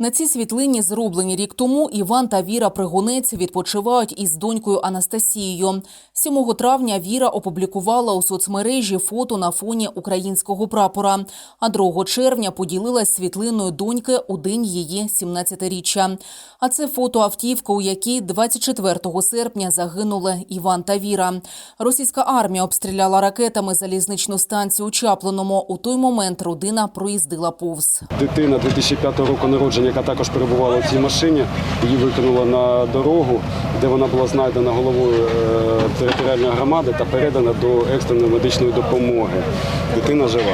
На цій світлині, зроблені рік тому, Іван та Віра Пригонець відпочивають із донькою Анастасією. 7 травня Віра опублікувала у соцмережі фото на фоні українського прапора. А 2 червня поділилась світлиною доньки у день її 17-річчя. А це фото автівки, у якій 24 серпня загинули Іван та Віра. Російська армія обстріляла ракетами залізничну станцію у Чаплиному. У той момент родина проїздила повз. Дитина 2005 року народження, яка також перебувала в цій машині, її викинула на дорогу, де вона була знайдена головою е, територіальної громади та передана до екстреної медичної допомоги. Дитина жива.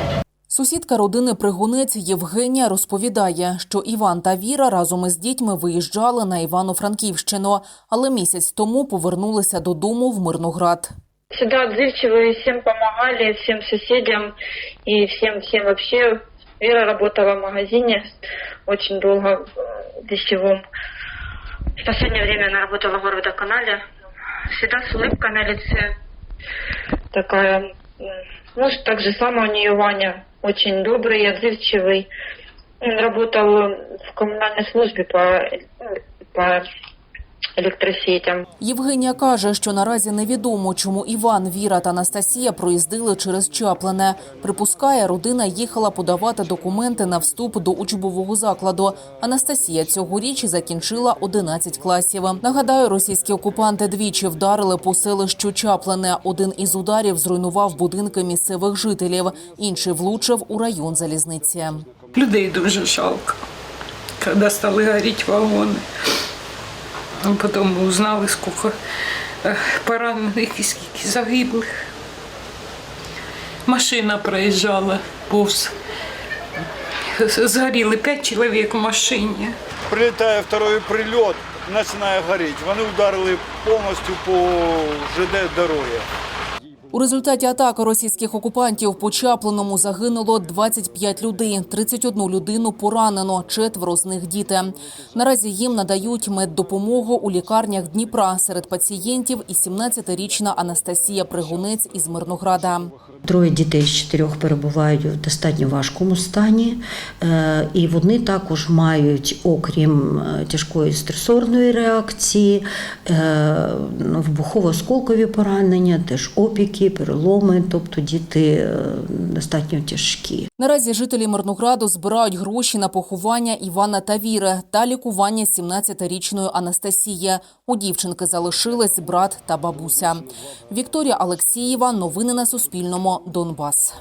Сусідка родини Пригунець Євгенія розповідає, що Іван та Віра разом із дітьми виїжджали на Івано-Франківщину, але місяць тому повернулися додому в Мирноград. Всегда отзывчивые, всем помогали, всем соседям и всем, всем вообще. Вера работала в магазине очень долго э, в вещевом. Последнее время она работала в городоканале. Всегда с улыбкой на лице. Такая, м, может, так же самое у нее Ваня. Очень добрый, отзывчивый. Он работал в коммунальной службе по, ну, по электросетям. Євгенія каже, що наразі невідомо, чому Іван, Віра та Анастасія проїздили через Чаплине. Припускає, родина їхала подавати документи на вступ до учбового закладу. Анастасія цьогоріч закінчила 11 класів. Нагадаю, російські окупанти двічі вдарили по селищу Чаплине. Один із ударів зруйнував будинки місцевих жителів, інший влучив у район залізниці. Людей дуже жалко, коли стали горіти вагони. Потім узнали, скільки е, поранених і скільки загиблих. Машина проїжджала повз. Згоріли п'ять чоловік в машині. Прилітає второй прильот, починає горіти. Вони вдарили повністю по ЖД дороги. У результаті атаки російських окупантів по Чапленому загинуло 25 людей, 31 людину поранено, четверо з них діти. Наразі їм надають меддопомогу у лікарнях Дніпра. Серед пацієнтів і 17-річна Анастасія Пригунець із Мирнограда. Троє дітей з чотирьох перебувають в достатньо важкому стані, е, і вони також мають, окрім е, тяжкої стресорної реакції, е, ну, вибухово-осколкові поранення, теж опіки, переломи, тобто діти достатньо тяжкі. Наразі жителі Мирнограду збирають гроші на поховання Івана та Віри та лікування 17-річної Анастасії. У дівчинки залишились брат та бабуся. Вікторія Алексієва. Новини на Суспільному. Донбас.